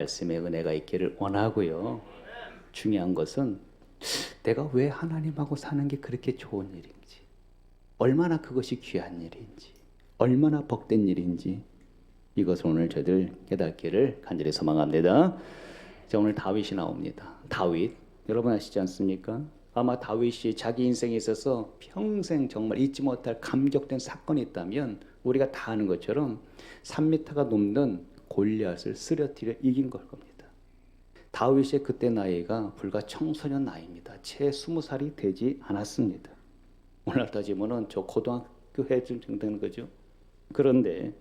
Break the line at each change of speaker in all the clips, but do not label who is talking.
말씀의 은혜가 있기를 원하고요. 중요한 것은 내가 왜 하나님하고 사는 게 그렇게 좋은 일인지, 얼마나 그것이 귀한 일인지, 얼마나 복된 일인지 이것을 오늘 저희들 깨닫기를 간절히 소망합니다. 자, 오늘 다윗이 나옵니다. 다윗 여러분 아시지 않습니까? 아마 다윗이 자기 인생에 있어서 평생 정말 잊지 못할 감격된 사건이 있다면 우리가 다 아는 것처럼 3미터가 넘는 골리앗을 쓰러뜨려 이긴 걸 겁니다. 다윗의 그때 나이가 불과 청소년 나이입니다. 채 20살이 되지 않았습니다. 오늘 따지면은 저 고등학교 해쯤 되는 거죠. 그런데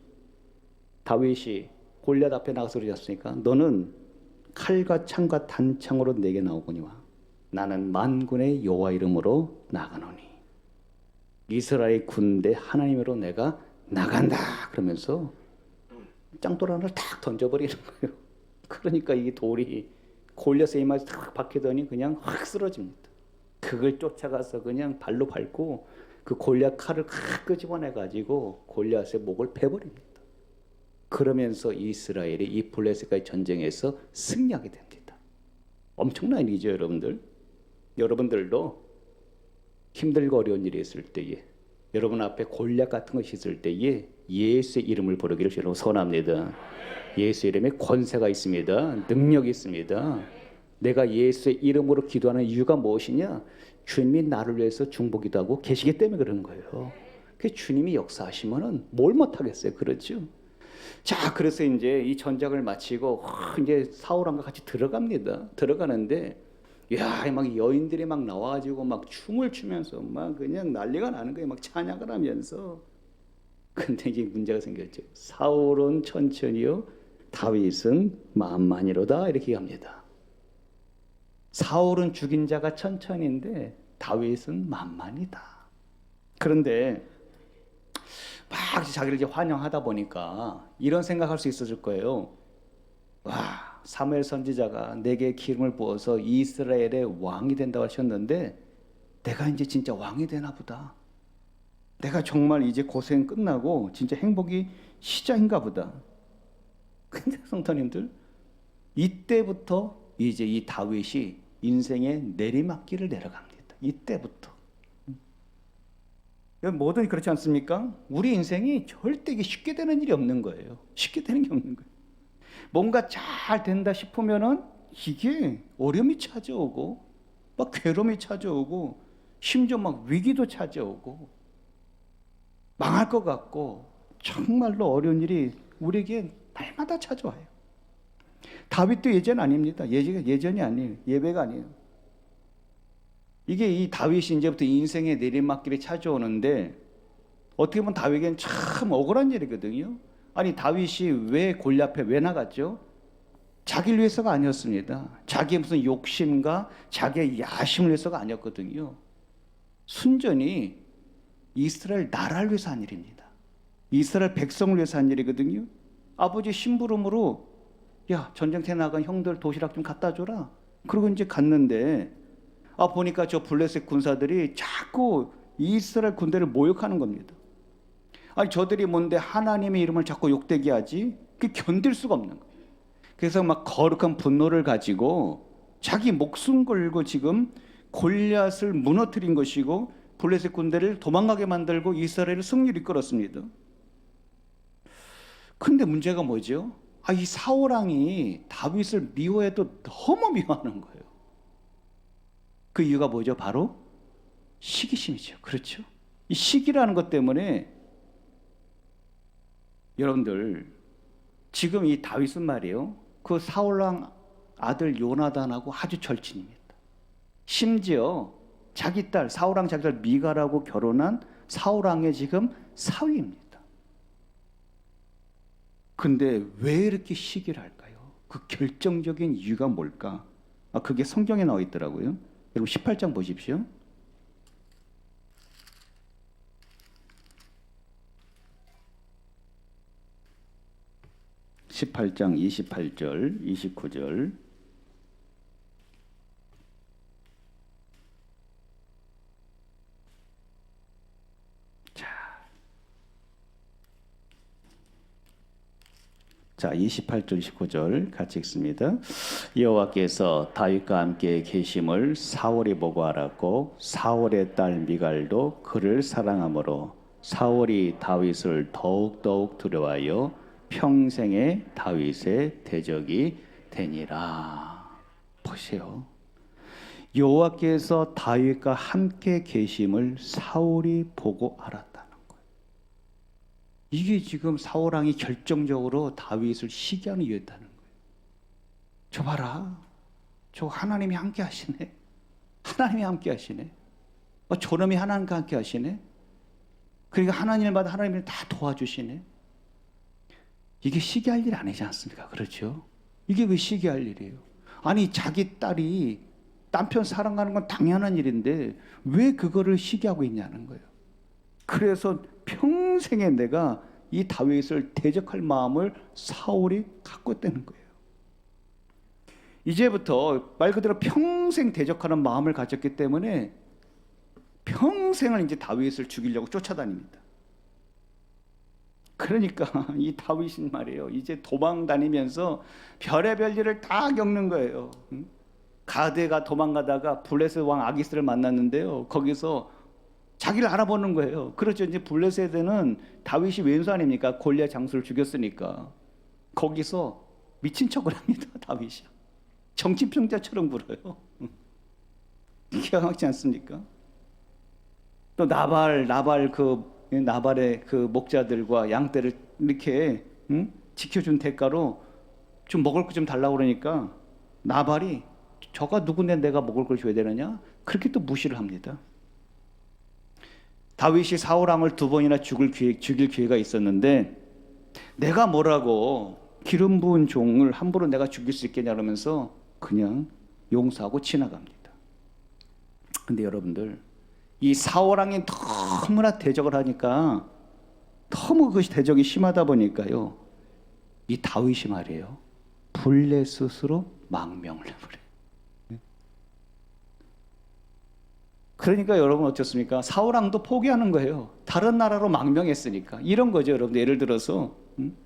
다윗이 골리앗 앞에 나가서 그러셨으니까 너는 칼과 창과 단창으로 내게 나오거니와 나는 만군의 여호와 이름으로 나가노니 이스라엘 군대 하나님으로 내가 나간다 그러면서 짱돌 하나를 탁 던져버리는 거예요. 그러니까 이 돌이 골리앗의 이마에 탁 박히더니 그냥 확 쓰러집니다. 그걸 쫓아가서 그냥 발로 밟고 그 골리앗 칼을 확 끄집어내 가지고 골리앗의 목을 베버립니다. 그러면서 이스라엘이 이 블레셋과의 전쟁에서 승리하게 됩니다. 엄청난 일이죠, 여러분들. 여러분들도 힘들고 어려운 일이 있을 때에 여러분 앞에 골략 같은 것이 있을 때에 예수의 이름을 부르기를 여러분 선합니다. 예수 이름에 권세가 있습니다. 능력이 있습니다. 내가 예수의 이름으로 기도하는 이유가 무엇이냐? 주님이 나를 위해서 중보기도 하고 계시기 때문에 그런 거예요. 그 주님이 역사하시면은 뭘 못하겠어요. 그렇죠? 자, 그래서 이제 이 전작을 마치고 이제 사울왕과 같이 들어갑니다. 들어가는데 야, 막 여인들이 막 나와가지고 막 춤을 추면서 막 그냥 난리가 나는 거예요. 막 찬양을 하면서. 근데 이제 문제가 생겼죠. 사울은 천천히요, 다윗은 만만이로다 이렇게 합니다. 사울은 죽인 자가 천천인데 다윗은 만만이다. 그런데 막 자기를 이제 환영하다 보니까 이런 생각할 수 있었을 거예요. 와, 사무엘 선지자가 내게 기름을 부어서 이스라엘의 왕이 된다고 하셨는데 내가 이제 진짜 왕이 되나 보다. 내가 정말 이제 고생 끝나고 진짜 행복이 시작인가 보다. 근데 성도님들 이때부터 이제 이 다윗이 인생의 내리막길을 내려갑니다. 이때부터. 뭐든 그렇지 않습니까? 우리 인생이 절대 이게 쉽게 되는 일이 없는 거예요. 쉽게 되는 게 없는 거예요. 뭔가 잘 된다 싶으면은 이게 어려움이 찾아오고 막 괴로움이 찾아오고 심지어 막 위기도 찾아오고 망할 것 같고 정말로 어려운 일이 우리에게 날마다 찾아와요. 다윗도 예전 아닙니다. 예전, 예전이 아니에요. 예배가 아니에요. 이게 이 다윗이 이제부터 인생의 내리막길이 찾아오는데 어떻게 보면 다윗에겐 참 억울한 일이거든요. 아니 다윗이 왜 골리앗에 왜 나갔죠? 자기를 위해서가 아니었습니다. 자기의 무슨 욕심과 자기의 야심을 위해서가 아니었거든요. 순전히 이스라엘 나라를 위해서 한 일입니다. 이스라엘 백성을 위해서 한 일이거든요. 아버지 심부름으로 야 전쟁터에 나간 형들 도시락 좀 갖다 줘라. 그리고 이제 갔는데 아 보니까 저 블레셋 군사들이 자꾸 이스라엘 군대를 모욕하는 겁니다. 아니 저들이 뭔데 하나님의 이름을 자꾸 욕되게 하지? 그 견딜 수가 없는 거예요. 그래서 막 거룩한 분노를 가지고 자기 목숨 걸고 지금 골리앗을 무너뜨린 것이고 블레셋 군대를 도망가게 만들고 이스라엘을 승리를 이끌었습니다. 근데 문제가 뭐죠? 아, 이 사울왕이 다윗을 미워해도 너무 미워하는 거예요. 그 이유가 뭐죠? 바로 시기심이죠. 그렇죠? 이 시기라는 것 때문에 여러분들 지금 이 다윗은 말이에요. 그 사울왕 아들 요나단하고 아주 절친입니다. 심지어 자기 딸 사울왕 자기 딸 미가라고 결혼한 사울왕의 지금 사위입니다. 근데 왜 이렇게 시기를 할까요? 그 결정적인 이유가 뭘까? 아, 그게 성경에 나와 있더라고요. 여러분 18장 보십시오. (18장) (28절) (29절) 자 자, 28절 19절 같이 읽습니다. 여호와께서 다윗과 함께 계심을 사울이 보고 알았고 사울의 딸 미갈도 그를 사랑하므로 사울이 다윗을 더욱 더욱 두려워하여 평생에 다윗의 대적이 되니라. 보세요. 여호와께서 다윗과 함께 계심을 사울이 보고 거예요. 이게 지금 사울 왕이 결정적으로 다윗을 시기하는 이유였다는 거예요. 저 봐라. 저 하나님이 함께 하시네. 하나님이 함께 하시네. 어, 저놈이 하나님과 함께 하시네. 그러니까 하나님마다 하나님을 다 도와주시네. 이게 시기할 일 아니지 않습니까? 그렇죠? 이게 왜 시기할 일이에요? 아니 자기 딸이 남편 사랑하는 건 당연한 일인데 왜 그거를 시기하고 있냐는 거예요. 그래서 평 생에 내가 이 다윗을 대적할 마음을 사울이 갖고 있다는 거예요. 이제부터 말 그대로 평생 대적하는 마음을 가졌기 때문에 평생을 이제 다윗을 죽이려고 쫓아다닙니다. 그러니까 이 다윗은 말이에요. 이제 도망 다니면서 별의별 일을 다 겪는 거예요. 응? 가드가 도망가다가 블레셋 왕 아기스를 만났는데요. 거기서 자기를 알아보는 거예요. 그렇죠. 이제 블레셋 에는 다윗이 왼수 아닙니까? 골리앗 장수를 죽였으니까 거기서 미친 척을 합니다. 다윗이 정치평자처럼 굴어요. 기가 막히지 않습니까? 또 나발 나발 그 나발의 그 목자들과 양떼를 이렇게 응? 지켜준 대가로 좀 먹을 거 좀 달라고 그러니까 나발이 저가 누군데 내가 먹을 걸 줘야 되느냐? 그렇게 또 무시를 합니다. 다윗이 사울 왕을 두 번이나 죽을 기회, 죽일 기회가 있었는데 내가 뭐라고 기름 부은 종을 함부로 내가 죽일 수 있겠냐 그러면서 그냥 용서하고 지나갑니다. 근데 여러분들 이 사울 왕이 너무나 대적을 하니까 너무 그것이 대적이 심하다 보니까요. 이 다윗이 말이에요. 블레셋으로 망명을 해버려요. 그러니까 여러분 어떻습니까? 사울왕도 포기하는 거예요. 다른 나라로 망명했으니까 이런 거죠, 여러분. 예를 들어서 음?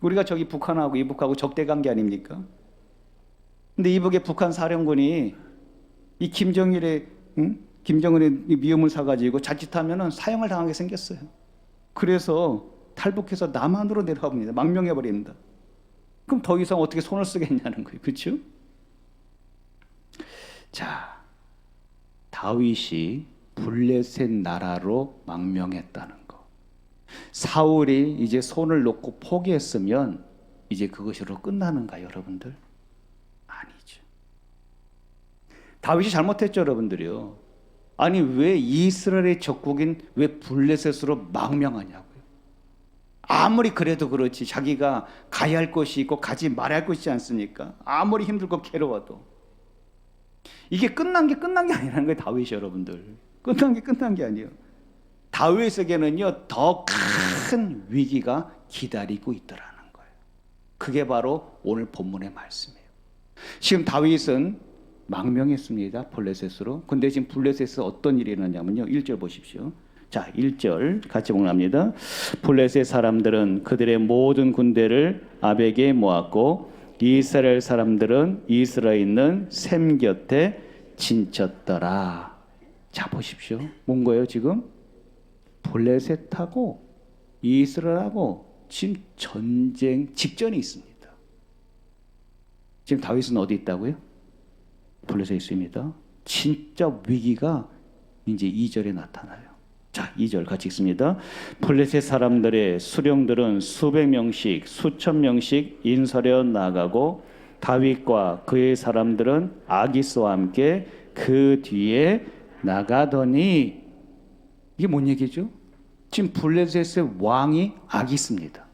우리가 저기 북한하고 이북하고 적대 관계 아닙니까? 근데 이북의 북한 사령군이 이 김정일의 음? 김정은의 미움을 사가지고 자칫하면은 사형을 당하게 생겼어요. 그래서 탈북해서 남한으로 내려와 봅니다. 망명해 버립니다. 그럼 더 이상 어떻게 손을 쓰겠냐는 거예요, 그렇죠? 자. 다윗이 블레셋 나라로 망명했다는 거. 사울이 이제 손을 놓고 포기했으면 이제 그것으로 끝나는가 여러분들? 아니죠. 다윗이 잘못했죠, 여러분들이요. 아니 왜 이스라엘의 적국인 왜 블레셋으로 망명하냐고요. 아무리 그래도 그렇지 자기가 가야 할 곳이 있고 가지 말아야 할 곳이 않습니까? 아무리 힘들고 괴로워도 이게 끝난 게 끝난 게 아니라는 거예요, 다윗이 여러분들. 끝난 게 끝난 게 아니에요. 다윗에게는요, 더 큰 위기가 기다리고 있더라는 거예요. 그게 바로 오늘 본문의 말씀이에요. 지금 다윗은 망명했습니다. 블레셋으로. 근데 지금 블레셋에서 어떤 일이 일어났냐면요. 1절 보십시오. 자, 1절 같이 복납니다. 블레셋 사람들은 그들의 모든 군대를 아벡에 모았고 이스라엘 사람들은 이스라엘에 있는 샘 곁에 진쳤더라. 자 보십시오. 뭔 거예요 지금? 블레셋하고 이스라엘하고 지금 전쟁 직전에 있습니다. 지금 다윗은 어디 있다고요? 블레셋에 있습니다. 진짜 위기가 이제 2절에 나타나요. 자, 2절 같이 읽습니다. 블레셋 사람들의 수령들은 수백 명씩, 수천 명씩 인설해 나가고 다윗과 그의 사람들은 아기스와 함께 그 뒤에 나가더니 이게 뭔 얘기죠? 지금 블레셋의 왕이 아기스입니다.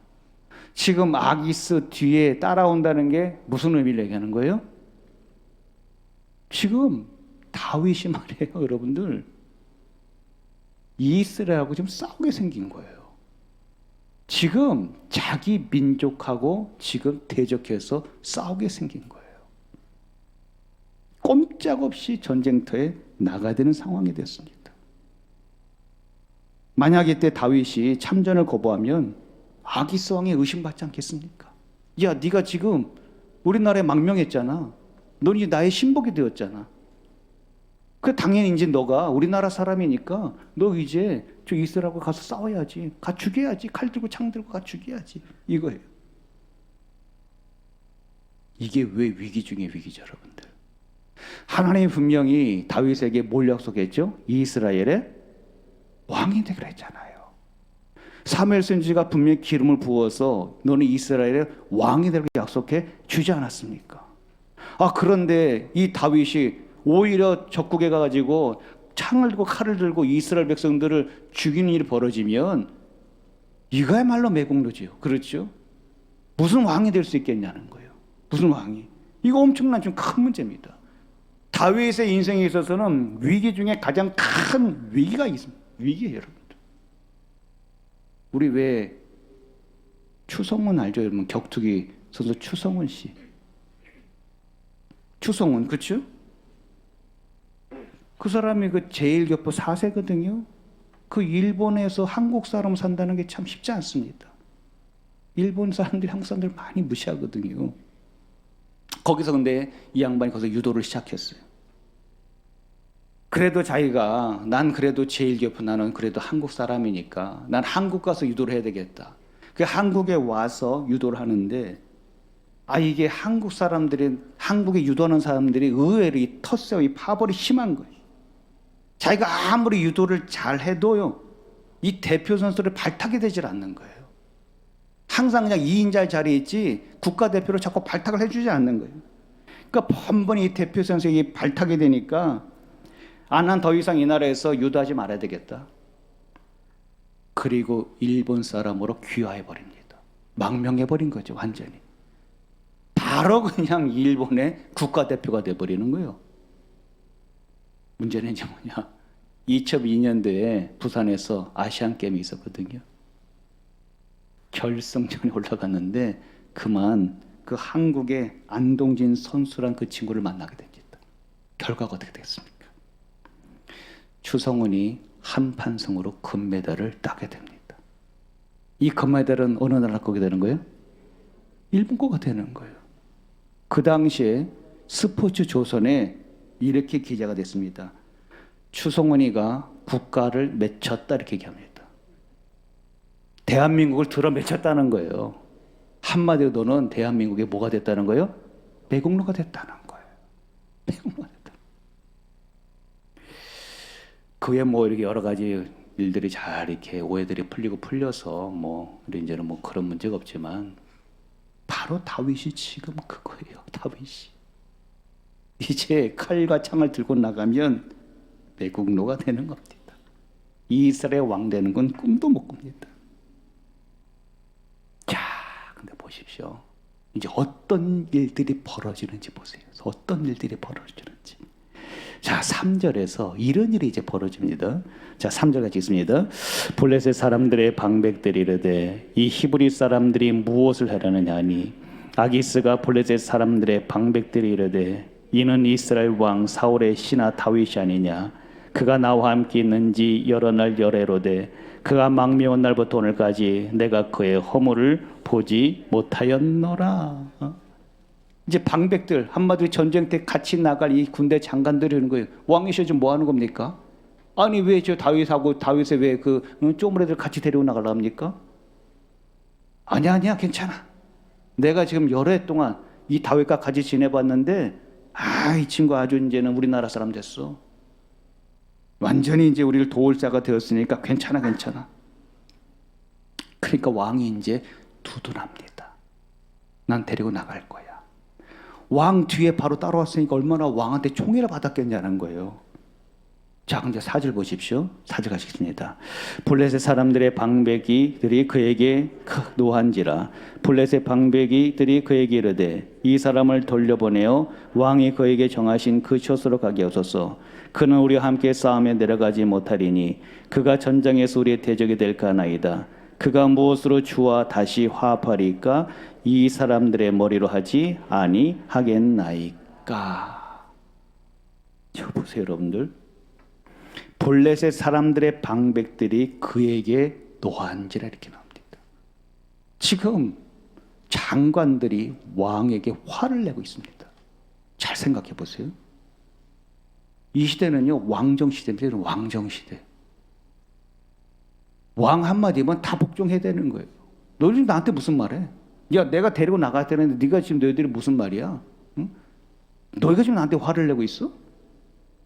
지금 아기스 뒤에 따라온다는 게 무슨 의미를 얘기하는 거예요? 지금 다윗이 말이에요, 여러분들. 이스라엘하고 지금 싸우게 생긴 거예요. 지금 자기 민족하고 지금 대적해서 싸우게 생긴 거예요. 꼼짝없이 전쟁터에 나가야 되는 상황이 됐습니다. 만약 이때 다윗이 참전을 거부하면 아기스 왕에 의심받지 않겠습니까? 야, 네가 지금 우리나라에 망명했잖아. 넌 이제 나의 신복이 되었잖아. 그 당연히 이제 너가 우리나라 사람이니까 너 이제 저 이스라엘하고 가서 싸워야지. 가 죽여야지. 칼 들고 창 들고 가 죽여야지. 이거예요. 이게 왜 위기 중에 위기죠, 여러분들? 하나님이 분명히 다윗에게 뭘 약속했죠? 이스라엘의 왕이 되기로 했잖아요. 사무엘 선지가 분명히 기름을 부어서 너는 이스라엘의 왕이 되기로 약속해 주지 않았습니까? 아 그런데 이 다윗이 오히려 적국에 가가지고 창을 들고 칼을 들고 이스라엘 백성들을 죽이는 일이 벌어지면 이거야말로 매국노지요. 그렇죠? 무슨 왕이 될 수 있겠냐는 거예요. 무슨 왕이? 이거 엄청난 좀 큰 문제입니다. 다윗의 인생에 있어서는 위기 중에 가장 큰 위기가 있습니다. 위기예요, 여러분들. 우리 왜 추성훈 알죠, 여러분? 격투기 선수 추성훈 씨. 추성훈, 그렇죠? 그 사람이 그 제일교포 4세거든요. 그 일본에서 한국 사람 산다는 게 참 쉽지 않습니다. 일본 사람들이 한국 사람들 많이 무시하거든요. 거기서 근데 이 양반이 거기서 유도를 시작했어요. 그래도 자기가 난 그래도 제일교포 나는 그래도 한국 사람이니까 난 한국 가서 유도를 해야 되겠다. 그 한국에 와서 유도를 하는데 아 이게 한국 사람들이 한국에 유도하는 사람들이 의외로 이 텃세와 이 파벌이 심한 거예요. 자기가 아무리 유도를 잘 해도요 이 대표 선수를 발탁이 되질 않는 거예요. 항상 그냥 2인자 자리에 있지 국가대표로 자꾸 발탁을 해주지 않는 거예요. 그러니까 번번이 이 대표 선수에게 발탁이 되니까 아, 난 더 이상 이 나라에서 유도하지 말아야 되겠다. 그리고 일본 사람으로 귀화해 버립니다. 망명해 버린 거죠, 완전히. 바로 그냥 일본의 국가대표가 돼 버리는 거예요. 문제는 이제 뭐냐? 2002년도에 부산에서 아시안 게임이 있었거든요. 결승전에 올라갔는데 그만 그 한국의 안동진 선수란 그 친구를 만나게 됩니다. 결과가 어떻게 됐습니까? 추성훈이 한판승으로 금메달을 따게 됩니다. 이 금메달은 어느 나라 거게 되는 거예요? 일본 거가 되는 거예요. 그 당시에 스포츠 조선에 이렇게 기자가 됐습니다. 추성훈이가 국가를 맺혔다 이렇게 얘기합니다. 대한민국을 들어 맺혔다는 거예요. 한마디로 너는 대한민국에 뭐가 됐다는 거예요? 매국노가 됐다는 거예요. 매국노가 됐다. 그에 뭐 이렇게 여러 가지 일들이 잘 이렇게 오해들이 풀리고 풀려서 뭐 이제는 뭐 그런 문제가 없지만 바로 다윗이 지금 그거예요. 다윗이 이제 칼과 창을 들고 나가면 매국노가 되는 겁니다. 이스라엘 왕 되는 건 꿈도 못 꿉니다. 자, 근데 보십시오. 이제 어떤 일들이 벌어지는지 보세요. 어떤 일들이 벌어지는지. 자, 3절에서 이런 일이 이제 벌어집니다. 자, 3절 같이 읽습니다. 블레셋 사람들의 방백들이 이르되 이 히브리 사람들이 무엇을 하려느냐 하니 아기스가 블레셋 사람들의 방백들이 이르되 이는 이스라엘 왕 사울의 신하 다윗이 아니냐 그가 나와 함께 있는지 여러 날 열애로되 그가 망명한 날부터 오늘까지 내가 그의 허물을 보지 못하였노라. 어? 이제 방백들 한마디로 전쟁 때 같이 나갈 이 군대 장관들이 이러는 거예요. 왕이셔 지금 뭐 하는 겁니까? 아니 왜 저 다윗하고 다윗의 왜그 쪼무레들 같이 데리고 나가려 합니까? 아니야 아니야 괜찮아. 내가 지금 여러 해 동안 이 다윗과 같이 지내봤는데 아 이 친구 아주 이제는 우리나라 사람 됐어. 완전히 이제 우리를 도울 자가 되었으니까 괜찮아 괜찮아. 그러니까 왕이 이제 두둔합니다. 난 데리고 나갈 거야. 왕 뒤에 바로 따라왔으니까 얼마나 왕한테 총애를 받았겠냐는 거예요. 자, 근데 사절 보십시오. 사절 가시겠습니다. 블레셋 사람들의 방백이들이 그에게 노한지라 블레셋 방백이들이 그에게 이르되 이 사람을 돌려보내어 왕이 그에게 정하신 그 처소로 가게 하소서. 그는 우리와 함께 싸움에 내려가지 못하리니 그가 전장에서 우리의 대적이 될까 하나이다. 그가 무엇으로 주와 다시 화합하리까 이 사람들의 머리로 하지 아니 하겠나이까. 저 보세요, 여러분들. 볼렛의 사람들의 방백들이 그에게 노한지라 이렇게 나옵니다. 지금 장관들이 왕에게 화를 내고 있습니다. 잘 생각해 보세요. 이 시대는요, 왕정 시대인데 왕정 시대. 왕 한마디면 다 복종해야 되는 거예요. 너 지금 나한테 무슨 말해? 야, 내가 데리고 나가야 되는데 네가 지금 너희들이 무슨 말이야? 응? 너희가 지금 나한테 화를 내고 있어?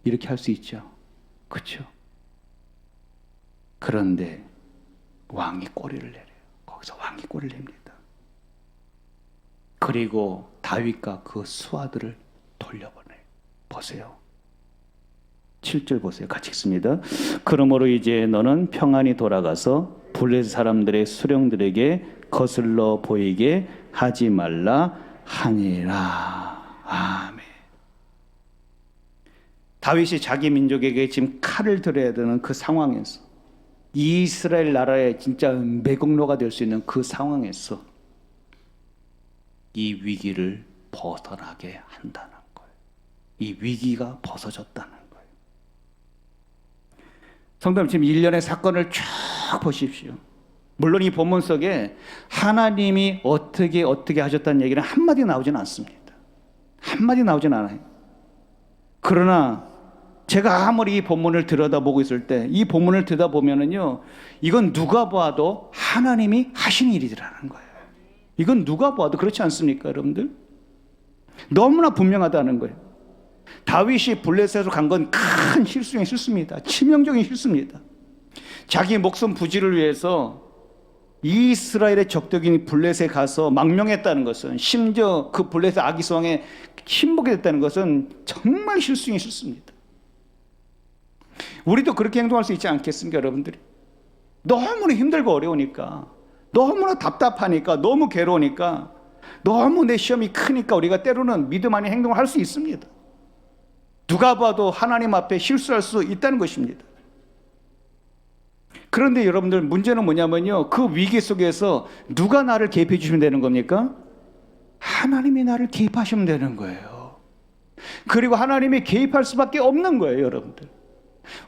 이렇게 할 수 있죠. 그렇죠? 그런데 왕이 꼬리를 내려요. 거기서 왕이 꼬리를 냅니다. 그리고 다윗과 그 수하들을 돌려보내요. 보세요. 7절 보세요. 같이 읽습니다. 그러므로 이제 너는 평안히 돌아가서 블레 사람들의 수령들에게 거슬러 보이게 하지 말라 하니라. 아멘. 다윗이 자기 민족에게 지금 칼을 들어야 되는 그 상황에서 이스라엘 나라의 진짜 매국노가 될 수 있는 그 상황에서 이 위기를 벗어나게 한다는 거예요. 이 위기가 벗어졌다는 거예요. 성도님 지금 일련의 사건을 쫙 보십시오. 물론 이 본문 속에 하나님이 어떻게 어떻게 하셨다는 얘기는 한마디 나오지는 않습니다. 한마디 나오진 않아요. 그러나 제가 아무리 이 본문을 들여다보고 있을 때 이 본문을 들여다보면은요 이건 누가 봐도 하나님이 하신 일이라는 거예요. 이건 누가 봐도 그렇지 않습니까, 여러분들? 너무나 분명하다는 거예요. 다윗이 블레셋으로 간 건 큰 실수 중에 실수입니다. 치명적인 실수입니다. 자기 목숨 부지를 위해서 이스라엘의 적덕인 블레셋에 가서 망명했다는 것은 심지어 그 블레셋 아기성에 침묵이 됐다는 것은 정말 실수 중에 실수입니다. 우리도 그렇게 행동할 수 있지 않겠습니까, 여러분들이? 너무나 힘들고 어려우니까, 너무나 답답하니까, 너무 괴로우니까, 너무 내 시험이 크니까 우리가 때로는 믿음 아닌 행동을 할 수 있습니다. 누가 봐도 하나님 앞에 실수할 수 있다는 것입니다. 그런데 여러분들 문제는 뭐냐면요. 그 위기 속에서 누가 나를 개입해 주시면 되는 겁니까? 하나님이 나를 개입하시면 되는 거예요. 그리고 하나님이 개입할 수밖에 없는 거예요, 여러분들.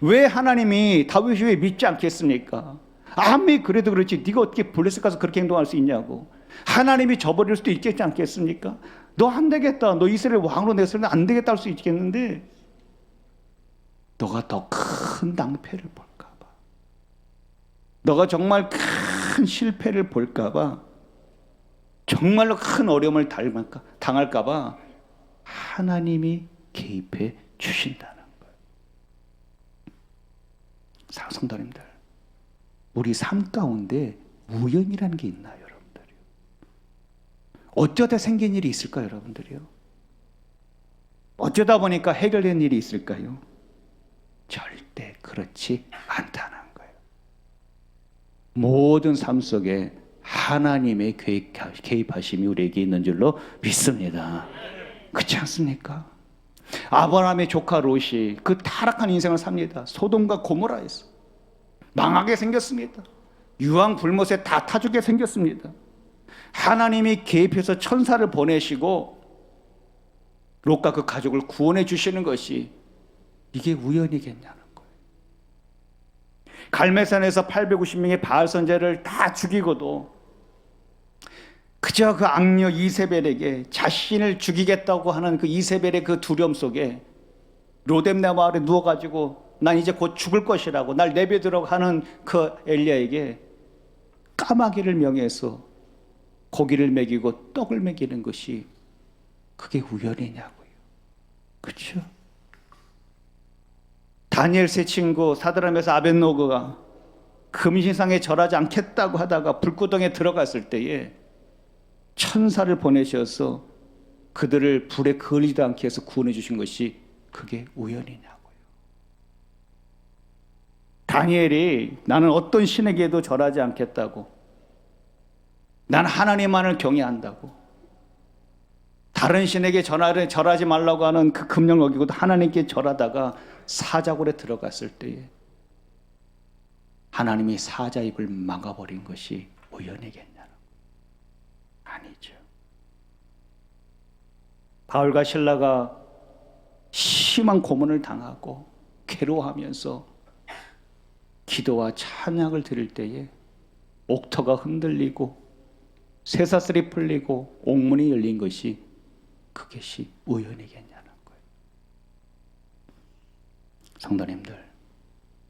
왜 하나님이 다윗이 왜 믿지 않겠습니까? 아무리 그래도 그렇지 네가 어떻게 블레셋 가서 그렇게 행동할 수 있냐고. 하나님이 저버릴 수도 있겠지 않겠습니까? 너 안 되겠다. 너 이스라엘 왕으로 내서는 안 되겠다 할 수 있겠는데 너가 더 큰 낭패를 볼까 봐. 너가 정말 큰 실패를 볼까 봐. 정말로 큰 어려움을 당할까, 봐 하나님이 개입해 주신다는 거예요. 성도님들, 우리 삶 가운데 우연이라는 게 있나요, 여러분들이요? 어쩌다 생긴 일이 있을까요, 여러분들이요? 어쩌다 보니까 해결된 일이 있을까요? 절대 그렇지 않다는 거예요. 모든 삶 속에 하나님의 개입하심이 우리에게 있는 줄로 믿습니다. 그렇지 않습니까? 아브라함의 조카 롯이 그 타락한 인생을 삽니다. 소돔과 고모라에서 망하게 생겼습니다. 유황 불못에 다 타죽게 생겼습니다. 하나님이 개입해서 천사를 보내시고 롯과 그 가족을 구원해 주시는 것이 이게 우연이겠냐는 거예요. 갈매산에서 850명의 바알 선제를 다 죽이고도 그저 그 악녀 이세벨에게 자신을 죽이겠다고 하는 그 이세벨의 그 두려움 속에 로뎀나 마을에 누워가지고 난 이제 곧 죽을 것이라고 날 내버리도록 하는 그 엘리야에게 까마귀를 명해서 고기를 먹이고 떡을 먹이는 것이 그게 우연이냐고요. 그렇죠? 다니엘 세 친구 사드람에서 아벤노그가 금신상에 절하지 않겠다고 하다가 불구덩에 들어갔을 때에 천사를 보내셔서 그들을 불에 걸리지 않게 해서 구원해 주신 것이 그게 우연이냐고요. 다니엘이 나는 어떤 신에게도 절하지 않겠다고 난 하나님만을 경외한다고 다른 신에게 전하를 절하지 말라고 하는 그 금령을 어기고도 하나님께 절하다가 사자굴에 들어갔을 때에 하나님이 사자 입을 막아버린 것이 우연이겠냐는 아니죠. 바울과 신라가 심한 고문을 당하고 괴로워하면서 기도와 찬양을 드릴 때에 옥터가 흔들리고 쇠사슬이 풀리고 옥문이 열린 것이 그것이 우연이겠냐는 거예요. 성도님들,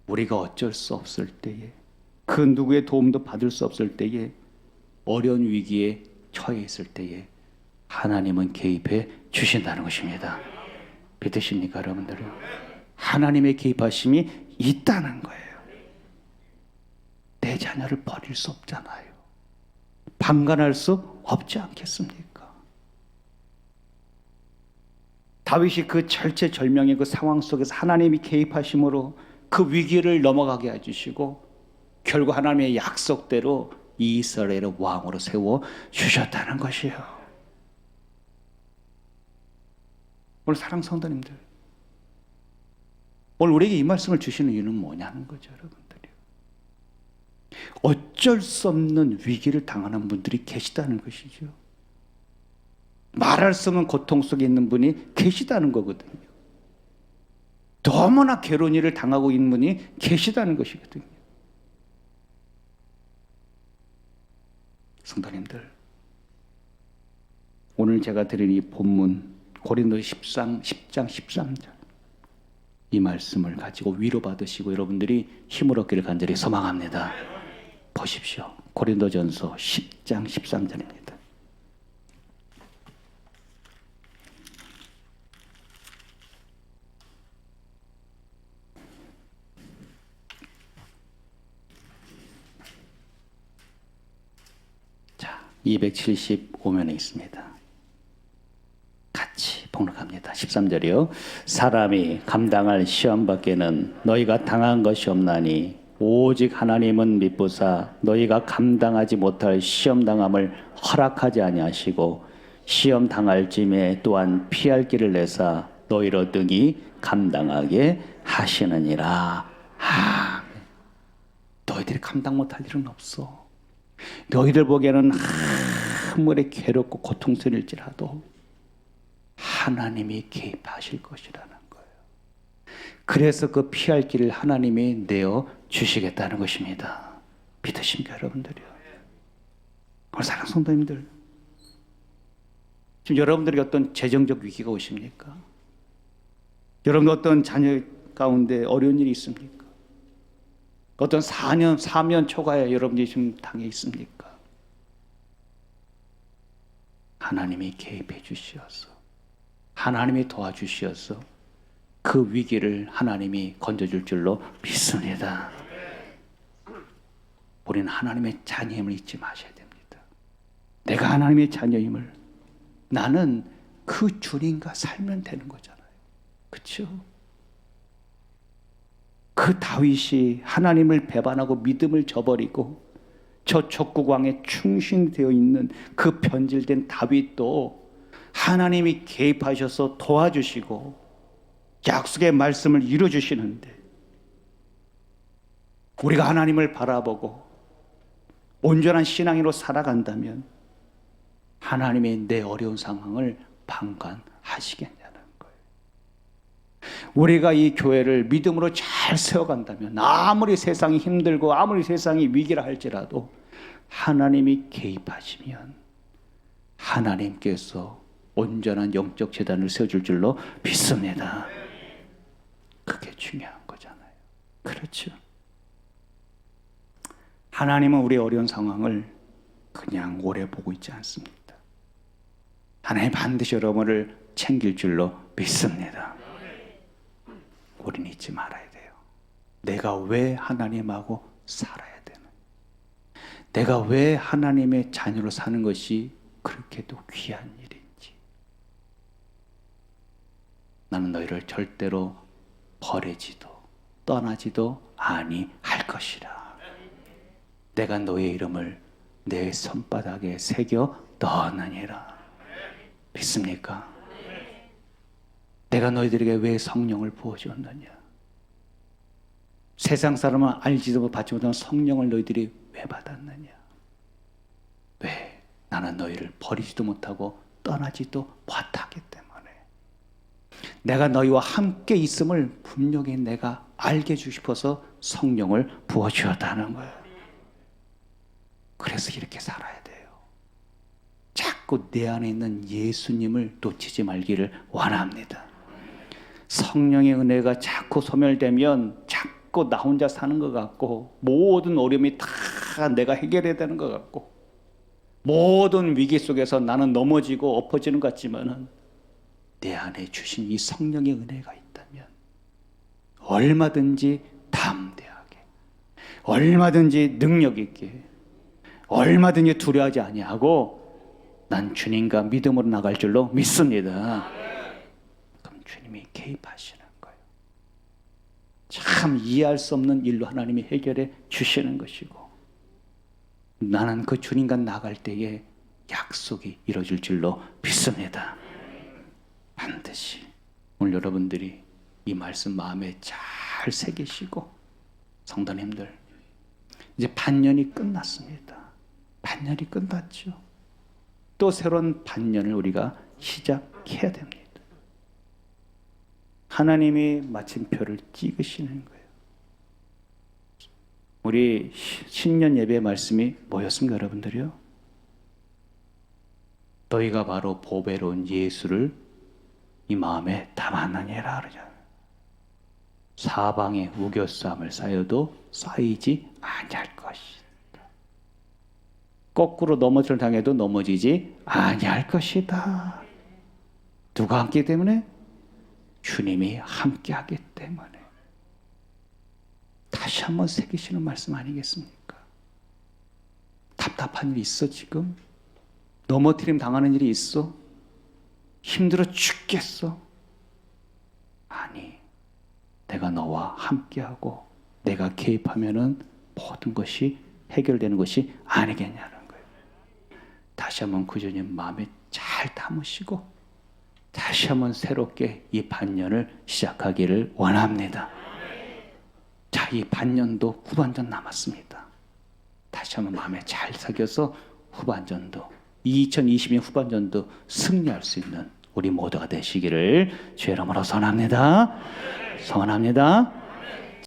우리가 어쩔 수 없을 때에 그 누구의 도움도 받을 수 없을 때에 어려운 위기에 처해 있을 때에 하나님은 개입해 주신다는 것입니다. 믿으십니까, 여러분들? 하나님의 개입하심이 있다는 거예요. 내 자녀를 버릴 수 없잖아요. 방관할 수 없지 않겠습니까? 다윗이 그 절체절명의 그 상황 속에서 하나님이 개입하심으로 그 위기를 넘어가게 해주시고 결국 하나님의 약속대로 이스라엘의 왕으로 세워 주셨다는 것이에요. 오늘 사랑 성도님들, 오늘 우리에게 이 말씀을 주시는 이유는 뭐냐는 거죠, 여러분들이. 어쩔 수 없는 위기를 당하는 분들이 계시다는 것이죠. 말할 수 없는 고통 속에 있는 분이 계시다는 거거든요. 너무나 괴로운 일을 당하고 있는 분이 계시다는 것이거든요. 성도님들, 오늘 제가 드린 이 본문 고린도 10장 10장 13절 이 말씀을 가지고 위로받으시고 여러분들이 힘을 얻기를 간절히 소망합니다. 보십시오. 고린도전서 10장 13절입니다. 자, 275면에 있습니다. 같이 봉독합니다. 13절이요. 사람이 감당할 시험 밖에는 너희가 당한 것이 없나니 오직 하나님은 미쁘사 너희가 감당하지 못할 시험 당함을 허락하지 아니하시고 시험 당할 쯤에 또한 피할 길을 내사 너희로 등이 감당하게 하시느니라. 아, 너희들이 감당 못할 일은 없어. 너희들 보기에는 아무리 괴롭고 고통스러울지라도 하나님이 개입하실 것이라는 거예요. 그래서 그 피할 길을 하나님이 내어 주시겠다는 것입니다. 믿으십니까, 여러분들이요? 오늘 사랑 성도님들, 지금 여러분들에게 어떤 재정적 위기가 오십니까? 여러분 어떤 자녀 가운데 어려운 일이 있습니까? 어떤 4년, 4면 초과에 여러분이 지금 당해 있습니까? 하나님이 개입해 주시어서 하나님이 도와주시어서 그 위기를 하나님이 건져줄 줄로 믿습니다. 우리는 하나님의 자녀임을 잊지 마셔야 됩니다. 내가 하나님의 자녀임을 나는 그 주님과 살면 되는 거잖아요. 그렇죠? 그 다윗이 하나님을 배반하고 믿음을 저버리고 저 족국왕에 충신되어 있는 그 변질된 다윗도 하나님이 개입하셔서 도와주시고 약속의 말씀을 이루어주시는데 우리가 하나님을 바라보고 온전한 신앙으로 살아간다면 하나님의 내 어려운 상황을 방관하시겠냐는 거예요. 우리가 이 교회를 믿음으로 잘 세워간다면 아무리 세상이 힘들고 아무리 세상이 위기라 할지라도 하나님이 개입하시면 하나님께서 온전한 영적 재단을 세워줄 줄로 믿습니다. 그게 중요한 거잖아요. 그렇죠. 하나님은 우리 어려운 상황을 그냥 오래 보고 있지 않습니다. 하나님 반드시 여러분을 챙길 줄로 믿습니다. 우리는 잊지 말아야 돼요. 내가 왜 하나님하고 살아야 되는? 내가 왜 하나님의 자녀로 사는 것이 그렇게도 귀한 일인지. 나는 너희를 절대로 버리지도 떠나지도 아니할 것이라. 내가 너의 이름을 내 손바닥에 새겨 넣었느니라. 믿습니까? 내가 너희들에게 왜 성령을 부어주었느냐? 세상 사람은 알지도 받지 못하는 성령을 너희들이 왜 받았느냐? 왜? 나는 너희를 버리지도 못하고 떠나지도 못하기 때문에. 내가 너희와 함께 있음을 분명히 내가 알게 해주고 싶어서 성령을 부어 주었다는 거예요. 그래서 이렇게 살아야 돼요. 자꾸 내 안에 있는 예수님을 놓치지 말기를 원합니다. 성령의 은혜가 자꾸 소멸되면 자꾸 나 혼자 사는 것 같고 모든 어려움이 다 내가 해결해야 되는 것 같고 모든 위기 속에서 나는 넘어지고 엎어지는 것 같지만은 내 안에 주신 이 성령의 은혜가 있다면 얼마든지 담대하게 얼마든지 능력 있게 얼마든지 두려워하지 아니하고 난 주님과 믿음으로 나갈 줄로 믿습니다. 개입하시는 거예요. 참 이해할 수 없는 일로 하나님이 해결해 주시는 것이고 나는 그 주님과 나갈 때에 약속이 이루어질 줄로 믿습니다. 반드시 오늘 여러분들이 이 말씀 마음에 잘 새기시고 성도님들 이제 반년이 끝났습니다. 반년이 끝났죠. 또 새로운 반년을 우리가 시작해야 됩니다. 하나님이 마침표를 찍으시는 거예요. 우리 시- 신년 예배 말씀이 뭐였습니까, 여러분들이요? 너희가 바로 보배로운 예수를 이 마음에 담았느니라 그러잖아요. 사방에 우겨쌈을 쌓여도 쌓이지 아니할 것이다. 거꾸로 넘어질 당해도 넘어지지 아니할 것이다. 누가 함께 때문에? 주님이 함께하기 때문에. 다시 한번 새기시는 말씀 아니겠습니까? 답답한 일이 있어 지금? 넘어뜨림 당하는 일이 있어? 힘들어 죽겠어? 아니, 내가 너와 함께하고 내가 개입하면은 모든 것이 해결되는 것이 아니겠냐는 거예요. 다시 한번 구주님 마음에 잘 담으시고 다시 한번 새롭게 이 반년을 시작하기를 원합니다. 자, 이 반년도 후반전 남았습니다. 다시 한번 마음에 잘 새겨서 후반전도 2020년 후반전도 승리할 수 있는 우리 모두가 되시기를 주의 이름으로 선합니다. 선합니다.